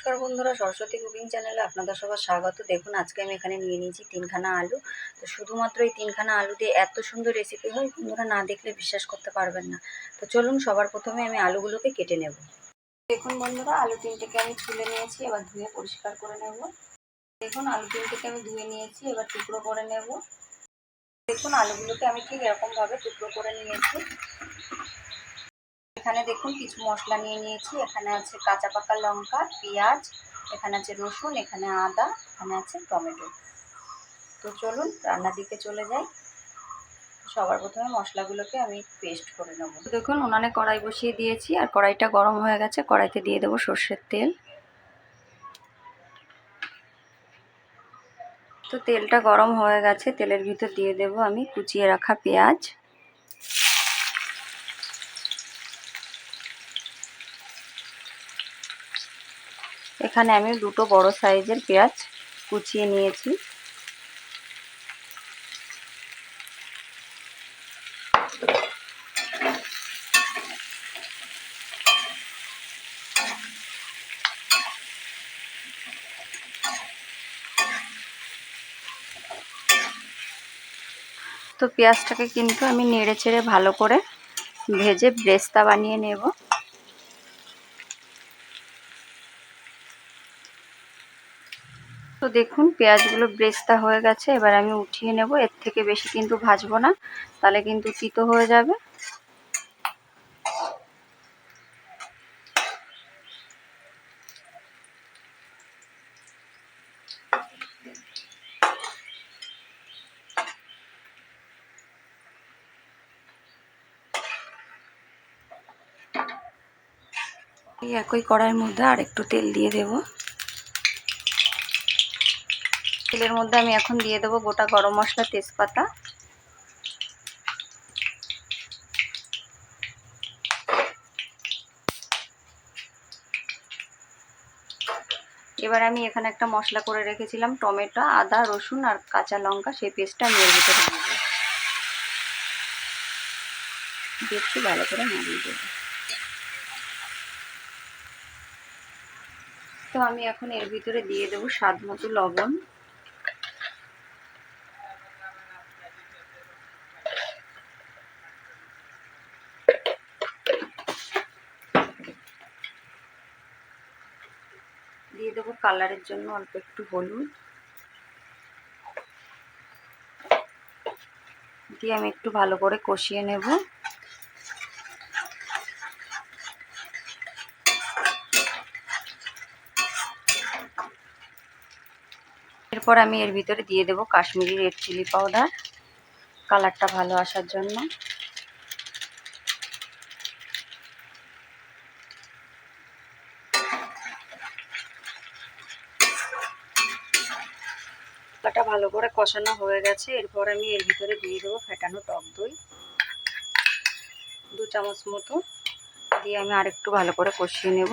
নমস্কার বন্ধুরা, সরস্বতী কুকিং চ্যানেলে আপনাদের সবার স্বাগত। দেখুন, আজকে আমি এখানে নিয়ে নিয়েছি তিনখানা আলু। তো শুধুমাত্র এই তিনখানা আলু দিয়ে এত সুন্দর রেসিপি হয়, বন্ধুরা না দেখলে বিশ্বাস করতে পারবেন না। তো চলুন, সবার প্রথমে আমি আলুগুলোকে কেটে নেব। দেখুন বন্ধুরা, আলু তিনটেকে আমি তুলে নিয়েছি, এবার ধুয়ে পরিষ্কার করে নেব। দেখুন, আলু তিনটেকে আমি ধুয়ে নিয়েছি, এবার টুকরো করে নেব। দেখুন, আলুগুলোকে আমি ঠিক এরকমভাবে টুকরো করে নিয়েছি। এখানে দেখুন কিছু মশলা নিয়ে নিয়েছি। এখানে আছে কাঁচা পাকা লঙ্কা, পেঁয়াজ, এখানে আছে রসুন, এখানে আদা, এখানে আছে টমেটো। তো চলুন রান্নার দিকে চলে যাই। সবার প্রথমে মশলাগুলোকে আমি পেস্ট করে নেব। দেখুন উনানে কড়াই বসিয়ে দিয়েছি আর কড়াইটা গরম হয়ে গেছে। কড়াইতে দিয়ে দেবো সর্ষের তেল। তো তেলটা গরম হয়ে গেছে। তেলের ভিতর দিয়ে দেব আমি কুচিয়ে রাখা পেঁয়াজ। এখানে আমি দুটো বড় সাইজের পেঁয়াজ কুচিয়ে নিয়েছি। তো পেঁয়াজটাকে কিন্তু আমি নেড়ে চেড়ে ভালো করে ভেজে ব্রেস্তা বানিয়ে নেব। দেখুন, পেঁয়াজগুলো ব্রেস্তা হয়ে গেছে, এবার আমি উঠিয়ে নেব। এর থেকে বেশি কিন্তু ভাজবো না, তাহলে কিন্তু তিতো হয়ে যাবে। একই কড়াইয়ের মধ্যে আর একটু তেল দিয়ে দেব। তেলের মধ্যে আমি এখন দিয়ে দেবো গোটা গরম মশলা তেজপাতা। এবার আমি এখানে একটা মশলা করে রেখেছিলাম, টমেটো, আদা, রসুন আর কাঁচা লঙ্কা, সেই পেস্টটা আমি এর ভিতরে দিয়ে দেবো। একটু ভালো করে নাড়িয়ে দেবো। তো আমি এখন এর ভিতরে দিয়ে দেবো স্বাদ মতো লবণ দিয়ে দেবো কালারের জন্য অল্প একটু হলুদ। দিয়ে আমি একটু ভালো করে কষিয়ে নেব। এরপর আমি এর ভিতরে দিয়ে দেবো কাশ্মীরি রেড চিলি পাউডার কালারটা ভালো আসার জন্য। ভালো করে কষানো হয়ে গেছে। এরপর আমি এর ভিতরে দিয়ে দেবো ফেটানো টক দই। দু চামচ মতো দিয়ে আমি আরেকটু ভালো করে কষিয়ে নেব।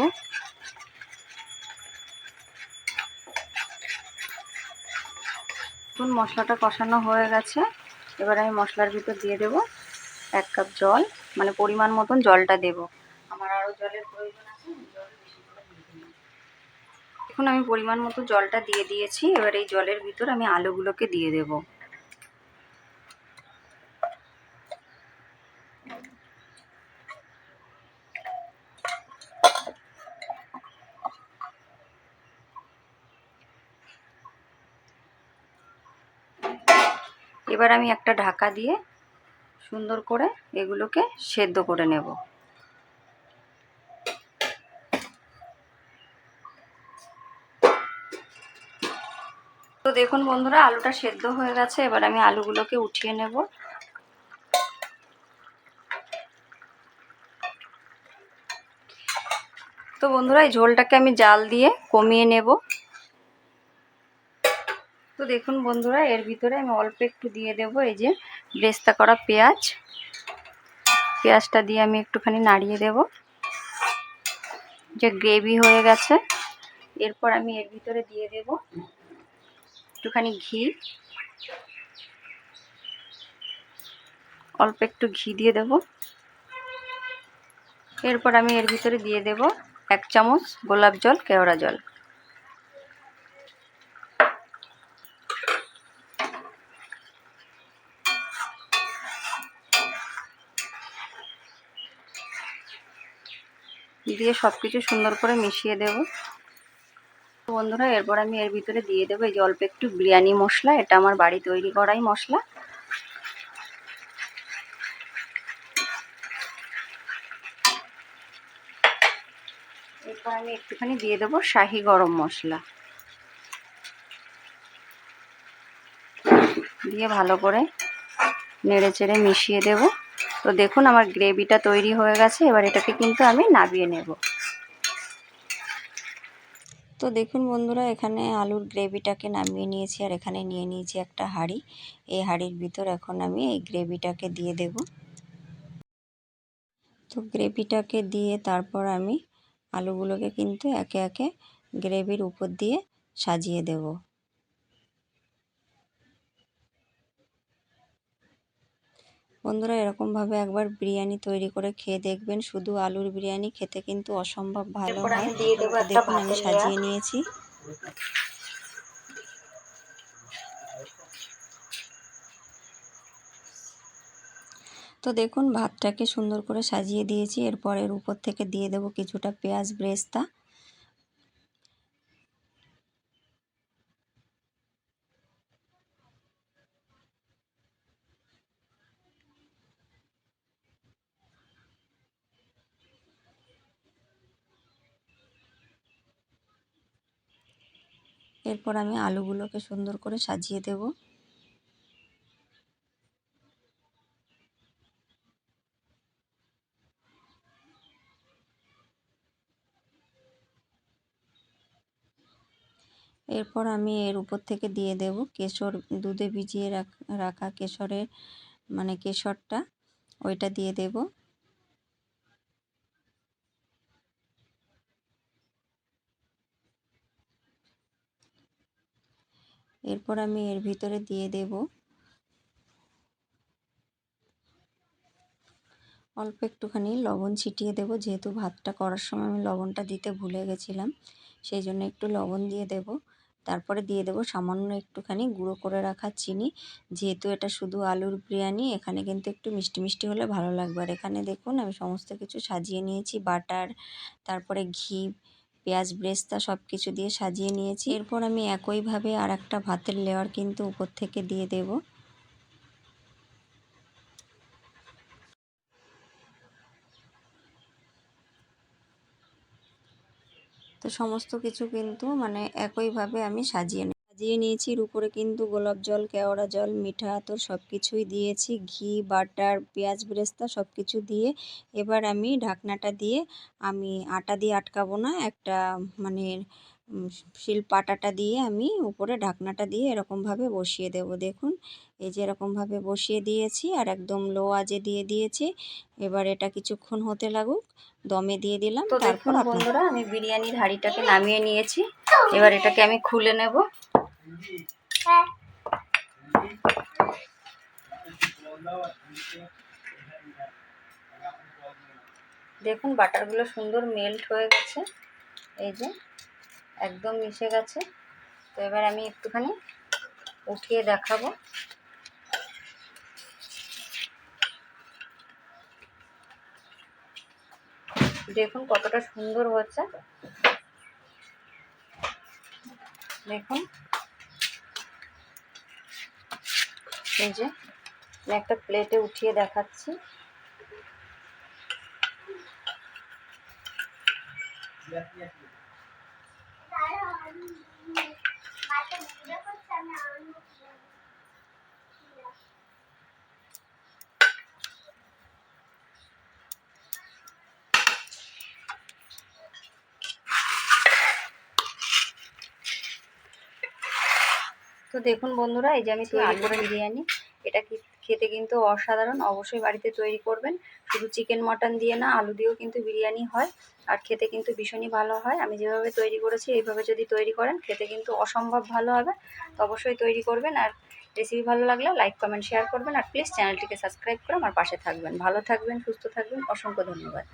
এখন মশলাটা কষানো হয়ে গেছে। এবার আমি মশলার ভিতর দিয়ে দেব এক কাপ জল মানে পরিমাণ মতন জলটা দেব। আমার আরও জলের প্রয়োজন আছে জল এখন আমি পরিমাণ মতো জলটা দিয়ে দিয়েছি। এবার এই জলের ভিতর আমি আলুগুলোকে দিয়ে দেব। এবার আমি একটা ঢাকা দিয়ে সুন্দর করে এগুলোকে সেদ্ধ করে নেব। তো দেখুন বন্ধুরা, আলুটা সেদ্ধ হয়ে গেছে, এবার আমি আলুগুলোকে উঠিয়ে নেব। তো বন্ধুরা, এই ঝোলটাকে আমি জাল দিয়ে কমিয়ে নেব। তো দেখুন বন্ধুরা, এর ভিতরে আমি অল্প একটু দিয়ে দেব, এই যে ব্রেস্তা করা পেঁয়াজ। পেঁয়াজটা দিয়ে আমি একটুখানি নাড়িয়ে দেব। যে গ্রেভি হয়ে গেছে, এরপর আমি এর ভিতরে দিয়ে দেব একটুখানি ঘি। অল্প একটু ঘি দিয়ে দেব। এরপর আমি এর ভিতরে দিয়ে দেব এক চামচ গোলাপ জল, কেওড়া জল। দিয়ে সব কিছু সুন্দর করে মিশিয়ে দেবো। বন্ধুরা, এরপর আমি এর ভিতরে দিয়ে দেবো এই অল্প একটু বিরিয়ানি মশলা। এটা আমার বাড়ি তৈরি করাই মশলা। এরপর আমি একটুখানি দিয়ে দেবো শাহি গরম মশলা। দিয়ে ভালো করে নেড়ে চেড়ে মিশিয়ে দেব। তো দেখুন, আমার গ্রেভিটা তৈরি হয়ে গেছে। এবার এটাকে কিন্তু আমি নাবিয়ে নেব। তো দেখুন বন্ধুরা, এখানে আলুর গ্রেভিটাকে নামিয়ে নিয়েছি আর এখানে নিয়ে নিয়েছি একটা হাঁড়ি। এই হাঁড়ির ভিতর এখন আমি এই গ্রেভিটাকে দিয়ে দেব। তো গ্রেভিটাকে দিয়ে তারপর আমি আলুগুলোকে কিন্তু একে একে গ্রেভির উপর দিয়ে সাজিয়ে দেব। বন্ধুরা এরকমভাবে একবার বিরিয়ানি তৈরি করে খেয়ে দেখবেন। শুধু আলুর বিরিয়ানি খেতে কিন্তু অসম্ভব ভালো হয়। দেখুন আমি সাজিয়ে নিয়েছি। তো দেখুন ভাতটাকে সুন্দর করে সাজিয়ে দিয়েছি। এরপর এর উপর থেকে দিয়ে দেব কিছুটা পেঁয়াজ ব্রেস্তা। এরপর আমি আলুগুলোকে সুন্দর করে সাজিয়ে দেব। এরপর আমি এর উপর থেকে দিয়ে দেব কেশর, দুধে ভিজিয়ে রাখা কেশরের মানে কেশরটা, ওইটা দিয়ে দেব। এরপর আমি এর ভিতরে দিয়ে দেব। অল্প একটুখানি লবণ ছিটিয়ে দেব। যেহেতু ভাতটা করার সময় আমি লবণটা দিতে ভুলে গেছিলাম, সেই জন্য একটু লবণ দিয়ে দেব। তারপরে দিয়ে দেব সামান্য একটুখানি গুঁড়ো করে রাখা চিনি। যেহেতু এটা শুধু আলুর বিরিয়ানি, এখানে কিন্তু একটু মিষ্টি মিষ্টি হলে ভালো লাগবে। আর এখানে দেখুন আমি সমস্ত কিছু সাজিয়ে নিয়েছি, বাটার, তারপরে ঘি পেঁয়াজ, ব্রেস্তা সব কিছু দিয়ে সাজিয়ে নিয়েছি। এরপর আমি একইভাবে আর একটা ভাতের লেয়ার কিন্তু উপর থেকে দিয়ে দেব। তো সমস্ত কিছু কিন্তু মানে একইভাবে আমি সাজিয়ে সাজিয়ে নিয়েছি। উপরে কিন্তু গোলাপ জল কেওড়া জল মিঠা আতর সব কিছুই দিয়েছি। ঘি বাটার পেঁয়াজ ব্রেস্তা সব কিছু দিয়ে এবার আমি ঢাকনাটা দিয়ে আমি আটা দিয়ে আটকাবো না। একটা মানে শিল পাটাটা দিয়ে আমি উপরে ঢাকনাটা দিয়ে এরকমভাবে বসিয়ে দেব। দেখুন এই যে এরকমভাবে বসিয়ে দিয়েছি আর একদম লো আজে দিয়ে দিয়েছি। এবার এটা কিছুক্ষণ হতে লাগুক দমে দিয়ে দিলাম। তারপর বন্ধুরা আমি বিরিয়ানির হাঁড়িটাকে নামিয়ে নিয়েছি। এবার এটাকে আমি খুলে নেব। দেখুন, বাটারগুলো সুন্দর মেল্ট হয়ে গেছে। এই যে, একদম মিশে গেছে। তো এবার আমি একটুখানি উঠিয়ে দেখাবো। দেখুন, কতটা সুন্দর হচ্ছে দেখুন এই একটা প্লেটে উঠিয়ে দেখাচ্ছি। Yeah, তো দেখুন বন্ধুরা এই যে আমি তৈরি করে বিরিয়ানি এটা খেতে কিন্তু অসাধারণ। অবশ্যই বাড়িতে তৈরি করবেন। শুধু চিকেন মটন দিয়ে না আলু দিয়েও কিন্তু বিরিয়ানি হয় আর খেতে কিন্তু ভীষণই ভালো হয়। আমি যেভাবে তৈরি করেছি এইভাবে যদি তৈরি করেন খেতে কিন্তু অসম্ভব ভালো হবে। তো অবশ্যই তৈরি করবেন আর রেসিপি ভালো লাগলে লাইক কমেন্ট শেয়ার করবেন। আর প্লিজ চ্যানেলটিকে সাবস্ক্রাইব করে আমার পাশে থাকবেন। ভালো থাকবেন সুস্থ থাকবেন। অসংখ্য ধন্যবাদ।